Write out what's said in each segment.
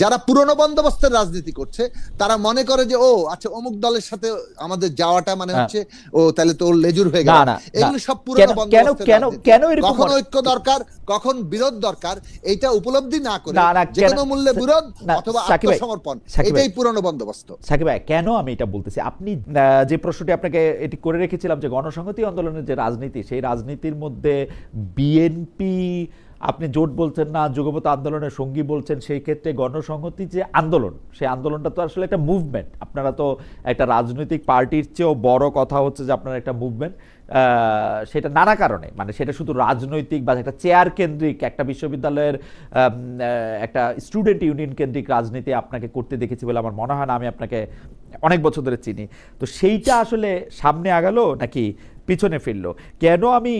যারা পুরনো বন্দোবস্তের রাজনীতি করছে তারা মনে করে যে ও আচ্ছা অমুক দলের সাথে আমাদের যাওয়াটা মানে হ্যাঁ। হচ্ছে ও তাহলে তো লেজুর হয়ে গেল। এগুলো সব পুরনো বন্দোবস্তের কেন কেন কখন ঐক্য দরকার কখন বিরোধ দরকার এইটা উপলব্ধি না করে যে কোনো মূল্যে বিরোধ অথবা আত্মসমর্পণ এটাই পুরনো বন্দোবস্ত। সাকিব ভাই কেন আমি এটা বলতেছি? আপনি যে প্রশ্নটি আপনাকে এটি করে রেখেছিলাম যে গণসংহতি আন্দোলনের যে রাজনীতি সেই রাজনীতির মধ্যে বিএনপি আপনি জোট বলছেন না যুগপত আন্দোলনের সঙ্গী বলছেন, সেই ক্ষেত্রে গণসংহতি যে আন্দোলন, সেই আন্দোলনটা তো আসলে একটা মুভমেন্ট আপনারা তো একটা রাজনৈতিক পার্টির চেয়েও বড় কথা হচ্ছে যে আপনারা একটা মুভমেন্ট সেটা নানা কারণে। মানে সেটা শুধু রাজনৈতিক বা একটা চেয়ার কেন্দ্রিক, একটা বিশ্ববিদ্যালয়ের একটা স্টুডেন্ট ইউনিয়ন কেন্দ্রিক রাজনীতি আপনাকে করতে দেখেছি বলে আমার মনে হয় না, আমি আপনাকে অনেক বছর ধরে চিনি। তো সেইটা আসলে সামনে আগালো নাকি পিছনে ফিরলো? কেন আমি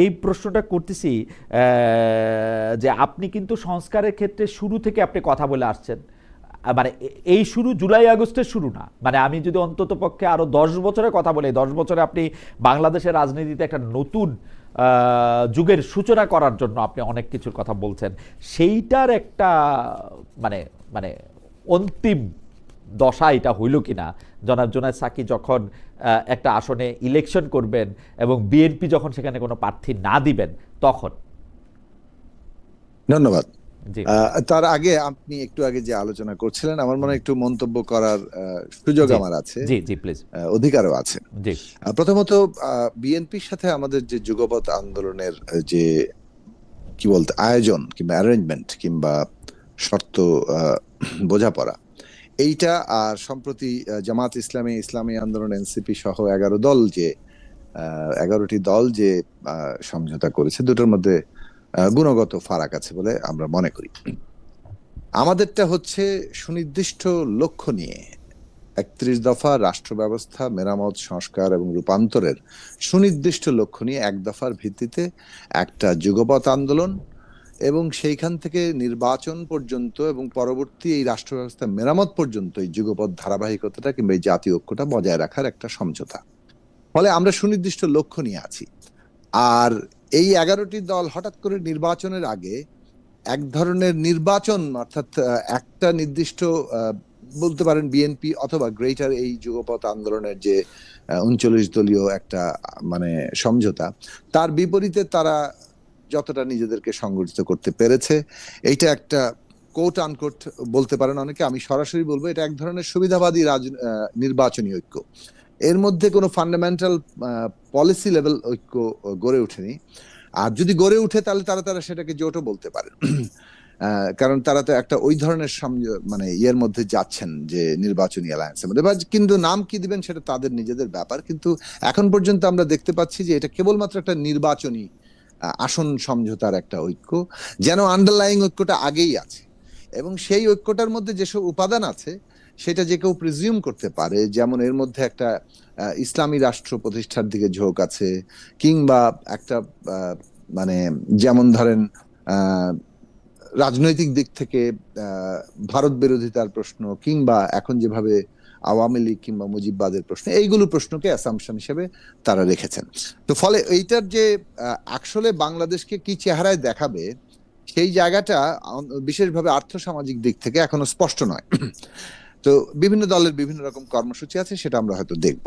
এই প্রশ্নটা করতেছি যে আপনি কিন্তু সংস্কারের ক্ষেত্রে শুরু থেকে আপনি কথা বলে আসছেন। মানে এই শুরু জুলাই আগস্টের শুরু না। মানে আমি যদি অন্তত পক্ষে আরও দশ বছরের কথা বলি দশ বছরে আপনি বাংলাদেশের রাজনীতিতে একটা নতুন যুগের সূচনা করার জন্য আপনি অনেক কিছুর কথা বলছেন। সেইটার একটা মানে মানে অন্তিম দশা এটা হইল কিনা? জনাব জোনায়দ সাকি যখন একটা আসনে ইলেকশন করবেন এবং বিএনপি যখন সেখানে কোনো প্রার্থী না দিবেন তখন? ধন্যবাদ। তার আগে আপনি একটু আগে যে আলোচনা করছিলেন আমার মনে একটু মন্তব্য করার সুযোগ আমার আছে। জি জি প্লিজ অধিকারও আছে। প্রথমত বিএনপির সাথে আমাদের যে যুগপৎ আন্দোলনের যে কি বলতে আয়োজন কিংবা অ্যারেঞ্জমেন্ট কিংবা শর্ত আহ, বোঝাপড়া এইটা আর সম্প্রতি জামাত ইসলামী ইসলামী আন্দোলন, এনসিপি সহ এগারো দল যে এগারোটি দল যে সমঝোতা করেছে, দুটোর মধ্যে গুণগত ফারাক আছে বলে আমরা মনে করি। আমাদেরটা হচ্ছে সুনির্দিষ্ট লক্ষ্য নিয়ে। একত্রিশ দফা রাষ্ট্র ব্যবস্থা মেরামত, সংস্কার এবং রূপান্তরের সুনির্দিষ্ট লক্ষ্য নিয়ে এক দফার ভিত্তিতে একটা যুগপৎ আন্দোলন এবং সেইখান থেকে নির্বাচন পর্যন্ত এবং পরবর্তী এই রাষ্ট্র ব্যবস্থা মেরামত পর্যন্ত এই যুগপৎ ধারাবাহিকতাটা কিংবা এই জাতীয় ঐক্যটা বজায় রাখার একটা সমঝোতা। ফলে আমরা সুনির্দিষ্ট লক্ষ্য নিয়ে আছি। আর এই এগারোটি দল হঠাৎ করে নির্বাচনের আগে এক ধরনের নির্বাচন অর্থাৎ একটা নির্দিষ্ট বলতে পারেন বিএনপি অথবা গ্রেটার এই যুগপৎ আন্দোলনের যে উনচল্লিশ দলীয় একটা মানে সমঝোতা, তার বিপরীতে তারা যতটা নিজেদেরকে সংগঠিত করতে পেরেছে। এইটা একটা কোট আনকোট বলতে পারেন অনেকে, আমি সরাসরি বলব, এটা এক ধরনের সুবিধাবাদী রাজ নির্বাচনী ঐক্য। এর মধ্যে কোনো ফান্ডামেন্টাল পলিসি লেভেল ঐক্য গড়ে ওঠেনি। আর যদি গড়ে উঠে তাহলে তারা তারা সেটাকে জোটও বলতে পারে। কারণ তারা তো একটা ওই ধরনের মানে ইয়ের মধ্যে যাচ্ছেন যে নির্বাচনী অ্যালায়েন্সের মধ্যে। বা কিন্তু নাম কি দিবেন, সেটা তাদের নিজেদের ব্যাপার। কিন্তু এখন পর্যন্ত আমরা দেখতে পাচ্ছি যে এটা কেবলমাত্র একটা নির্বাচনী আসন সমঝোতার একটা ঐক্য, যেন আন্ডারলাইং ঐক্যটা আগেই আছে। এবং সেই ঐক্যটার মধ্যে যেসব উপাদান আছে, সেটা যে কেউ প্রিজিউম করতে পারে, যেমন এর মধ্যে একটা ইসলামী রাষ্ট্র প্রতিষ্ঠার দিকে ঝোঁক আছে, কিংবা একটা মানে যেমন ধরেন রাজনৈতিক দিক থেকে ভারত বিরোধিতার প্রশ্ন, কিংবা এখন যেভাবে আওয়ামী লীগ কিংবা মুজিববাদের প্রশ্ন এইগুলো প্রশ্নকে অ্যাসামশন হিসেবে তারা রেখেছেন। তো ফলে এইটার যে আসলে বাংলাদেশকে কি চেহারায় দেখাবে, সেই জায়গাটা বিশেষভাবে আর্থসামাজিক দিক থেকে এখনও স্পষ্ট নয়। তো বিভিন্ন দলের বিভিন্ন রকম কর্মসূচি আছে, সেটা আমরা হয়তো দেখব।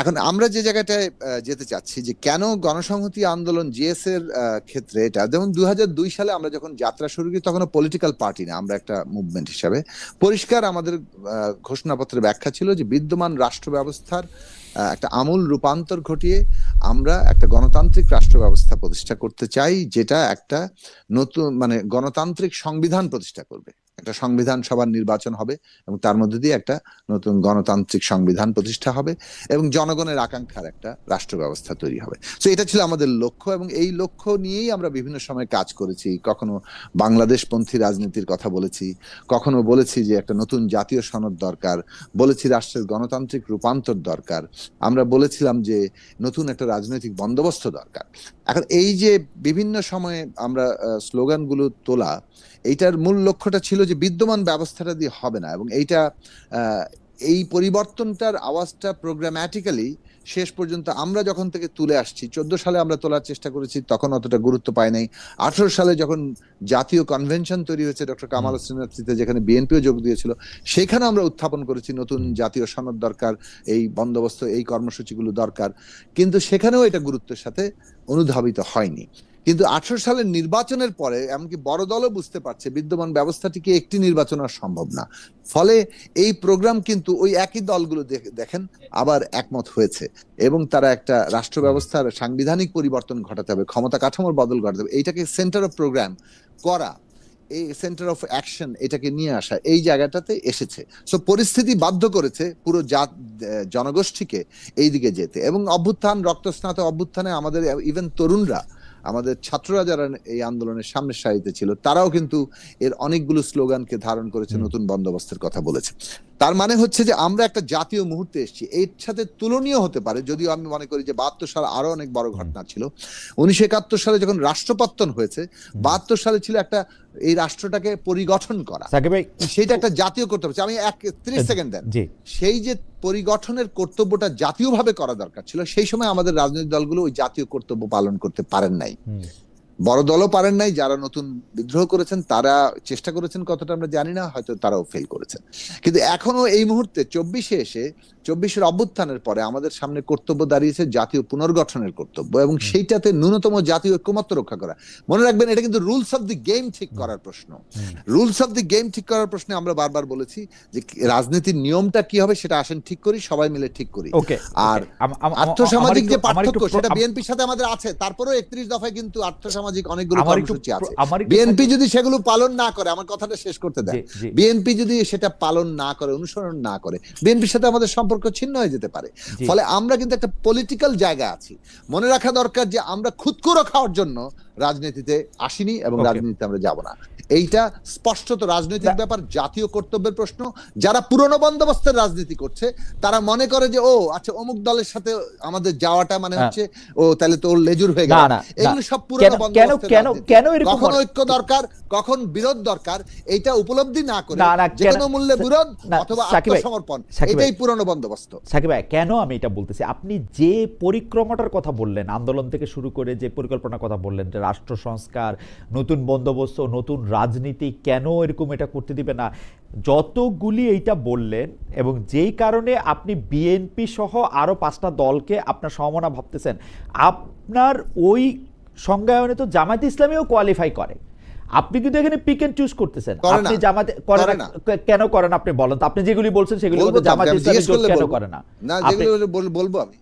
এখন আমরা যে জায়গাটায় যেতে চাচ্ছি যে কেন গণসংহতি আন্দোলন জিএস এর ক্ষেত্রে এটা? যেমন দুই হাজার দুই সালে আমরা যখন যাত্রা শুরু করি তখন পলিটিক্যাল পার্টি না, আমরা একটা মুভমেন্ট হিসাবে। পরিষ্কার আমাদের ঘোষণাপত্রের ব্যাখ্যা ছিল যে বিদ্যমান রাষ্ট্র ব্যবস্থার একটা আমূল রূপান্তর ঘটিয়ে আমরা একটা গণতান্ত্রিক রাষ্ট্র ব্যবস্থা প্রতিষ্ঠা করতে চাই, যেটা একটা নতুন মানে গণতান্ত্রিক সংবিধান প্রতিষ্ঠা করবে। একটা সংবিধান সভার নির্বাচন হবে এবং তার মধ্যে দিয়ে একটা নতুন গণতান্ত্রিক সংবিধান প্রতিষ্ঠা হবে এবং জনগণের আকাঙ্ক্ষার একটা রাষ্ট্র ব্যবস্থা তৈরি হবে। তো এটা ছিল আমাদের লক্ষ্য এবং এই লক্ষ্য নিয়েই আমরা বিভিন্ন সময় কাজ করেছি। কখনো বাংলাদেশপন্থী রাজনীতির কথা বলেছি, কখনো বলেছি যে একটা নতুন জাতীয় সনদ দরকার, বলেছি রাষ্ট্রের গণতান্ত্রিক রূপান্তর দরকার, আমরা বলেছিলাম যে নতুন একটা রাজনৈতিক বন্দোবস্ত দরকার। এখন এই যে বিভিন্ন সময়ে আমরা স্লোগানগুলো তোলা, এইটার মূল লক্ষ্যটা ছিল যে বিদ্যমান ব্যবস্থাটা দিয়ে হবে না এবং এইটা এই পরিবর্তনটার আওয়াজটা প্রোগ্রাম্যাটিক্যালি শেষ পর্যন্ত আমরা যখন থেকে তুলে আসছি চোদ্দ সালে আমরা তোলার চেষ্টা করেছি তখন অতটা গুরুত্ব পায় নাই। আঠেরো সালে যখন জাতীয় কনভেনশন তৈরি হয়েছে ডক্টর কামাল হোসেন নেতৃত্বে যেখানে বিএনপিও যোগ দিয়েছিল সেখানে আমরা উত্থাপন করেছি নতুন জাতীয় সনদ দরকার এই বন্দোবস্ত এই কর্মসূচিগুলো দরকার। কিন্তু সেখানেও এটা গুরুত্বের সাথে অনুধাবিত হয়নি। কিন্তু আঠারো সালের নির্বাচনের পরে, এমনকি বড় দলও বুঝতে পারছে বিদ্যমান ব্যবস্থাটিকে একটি নির্বাচন আর সম্ভব না। ফলে এই প্রোগ্রাম কিন্তু ওই একই দলগুলো দেখ- দেখেন, আবার একমত হয়েছে এবং তারা একটা রাষ্ট্র ব্যবস্থার সাংবিধানিক পরিবর্তন ঘটাতে হবে, ক্ষমতা কাঠামোর বদল ঘটাতে হবে। এইটাকে সেন্টার অফ প্রোগ্রাম করা, এই সেন্টার অফ অ্যাকশন এটাকে নিয়ে আসা, এই জায়গাটাতে এসেছে। সো পরিস্থিতি বাধ্য করেছে পুরো জাত জনগোষ্ঠীকে এই দিকে যেতে। এবং অভ্যুত্থান, রক্তস্নাত অভ্যুত্থানে আমাদের ইভেন তরুণরা আমাদের ছাত্ররা যারা এই আন্দোলনের সামনের সারিতে ছিল তারাও কিন্তু এর অনেকগুলো স্লোগানকে ধারণ করেছে নতুন বন্দোবস্তের কথা বলেছে। তার মানে হচ্ছে যে আমরা একটা জাতীয় মুহূর্তে এসেছি। এর সাথে তুলনীয় হতে পারে যদিও আমি মনে করি যে বাহাত্তর সাল আরও অনেক বড় ঘটনা ছিল। উনিশশো একাত্তর সালে যখন রাষ্ট্রপত্তন হয়েছে বাহাত্তর সালে ছিল একটা এই রাষ্ট্রটাকে পরিগঠন করা। সেটা একটা জাতীয় করতে হবে আমি এক ত্রিশ সেকেন্ড দেন। সেই যে পরিগঠনের কর্তব্যটা জাতীয়ভাবে করা দরকার ছিল সেই সময় আমাদের রাজনৈতিক দলগুলো ওই জাতীয় কর্তব্য পালন করতে পারেন নাই। বড় দলও পারেন নাই যারা নতুন বিদ্রোহ করেছেন তারা চেষ্টা করেছেন কতটা আমরা জানি না হয়তো তারাও ফেল করেছেন। কিন্তু এখনও এই মুহূর্তে চব্বিশে এসে চব্বিশের অভ্যুত্থানের পরে আমাদের সামনে কর্তব্য দাঁড়িয়েছে জাতীয় পুনর্গঠনের কর্তব্য এবং সেইটাতে ন্যূনতম জাতীয় ঐক্যমত্য রক্ষা করা। মনে রাখবেন এটা কিন্তু রুলস অফ দি গেম ঠিক করার প্রশ্ন। রুলস অফ দি গেম ঠিক করার প্রশ্নে আমরা বারবার বলেছি যে রাজনীতির নিয়মটা কি হবে সেটা আসেন ঠিক করি সবাই মিলে ঠিক করি। আর আর্থসামাজিক যে পার্থক্য সেটা বিএনপির সাথে আমাদের আছে তারপরেও একত্রিশ দফায় কিন্তু আর্থসামাজিক অনেকগুলো কর্মসূচি আছে। বিএনপি যদি সেগুলো পালন না করে আমার কথাটা শেষ করতে দেয়। বিএনপি যদি সেটা পালন না করে অনুসরণ না করে বিএনপির সাথে আমাদের সম্পর্ক ছিন্ন হয়ে যেতে পারে। ফলে আমরা কিন্তু একটা পলিটিক্যাল জায়গা আছি। মনে রাখা দরকার যে আমরা খুদকুরো খাওয়ার জন্য রাজনীতিতে আসিনি এবং রাজনীতিতে আমরা যাব না। এইটা স্পষ্টত রাজনৈতিক ব্যাপার জাতীয় কর্তব্যের প্রশ্ন। যারা পুরনো বন্দোবস্তের রাজনীতি করছে তারা মনে করে যে ও আচ্ছা অমুক দলের সাথে আমাদের যাওয়াটা মানে হ্যাঁ। হচ্ছে ও তাহলে তো লেজুর হয়ে গেল। এগুলো সব পুরনো বন্দোবস্তের কেন কেন কখন ঐক্য দরকার কখন বিরোধ দরকার এইটা উপলব্ধি না করে যে কোনো মূল্যে বিরোধ অথবা আত্মসমর্পণ এটাই পুরনো বন্দোবস্ত। সাকিব ভাই কেন আমি এটা বলতেছি? আপনি যে পরিক্রমাটার কথা বললেন আন্দোলন থেকে শুরু করে যে পরিকল্পনার কথা বললেন যে রাষ্ট্র সংস্কার নতুন বন্দোবস্ত নতুন রাজনীতি কেন এরকম এটা করতে দিবে না? যতগুলি এইটা বললেন এবং যেই কারণে আপনি বিএনপি সহ আরও পাঁচটা দলকে আপনার সমমনা ভাবতেছেন আপনার ওই সংজ্ঞায়নে তো জামায়াত ইসলামীও কোয়ালিফাই করে। আপনি কিন্তু এখানে পিক এন্ড চুজ করতেছেন। আপনি। জামাতে করে করে না। কেন করেন আপনি বলেন তো। আপনি যেগুলি বলছেন সেগুলি তো, জামাত ইসলামী কেন করে না? না যেগুলো বলব আমি।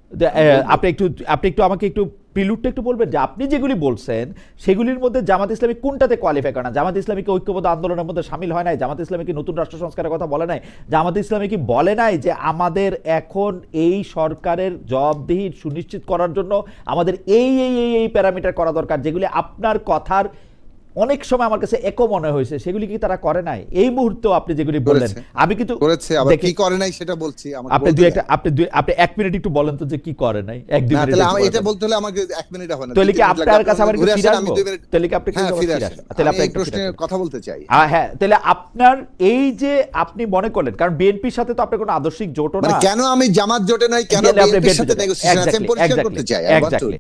আপনি একটু আপনি একটু আমাকে একটু প্রিলুডটা একটু বলবেন যে আপনি যেগুলি বলছেন, সেগুলির মধ্যে জামাত ইসলামী কোনটাতে কোয়ালিফাই করে না? জামাত ইসলামী কি ঐক্যবদ্ধ আন্দোলনের মধ্যে সামিল হয় নাই? জামাত ইসলামী কি নতুন রাষ্ট্র সংস্কারের কথা বলে নাই? জামাত ইসলামী কি বলে নাই যে আমাদের এখন এই সরকারের জবাবদিহি সুনিশ্চিত করার জন্য আমাদের এই এই এই এই প্যারামিটার করা দরকার, যেগুলি আপনার কথার অনেক সময় আমার কাছে একও মনে হয়েছে সেগুলি কি তারা করে নাই? এই মুহূর্তেও আপনি যেগুলি বললেন আমি কিন্তু করেছে আবার কি করে নাই সেটা বলছি আপনি দুই একটা আপনি দুই আপনি এক মিনিট একটু বলেন তো যে কি করে নাই এক দুই মিনিট তাহলে। এটা বলতে হলে আমাকে এক মিনিট হবে না তাহলে কি আপনার কাছে আবার ফিরে আসব? তাহলে কি আপনি হ্যাঁ ফিরে আসেন? তাহলে আপনি একটু প্রশ্নে ফিরে আসেন। কথা বলতে চাই। হ্যাঁ তাহলে আপনার এই যে আপনি মনে করলেন কারণ বিএনপির সাথে তো আপনার কোনো আদর্শিক জোটও মানে না। কেন আমি জামাত জোটে নাই কেন বিএনপির সাথে নেগোসিয়েশন আছে? আমি পরিষ্কার করতে চাই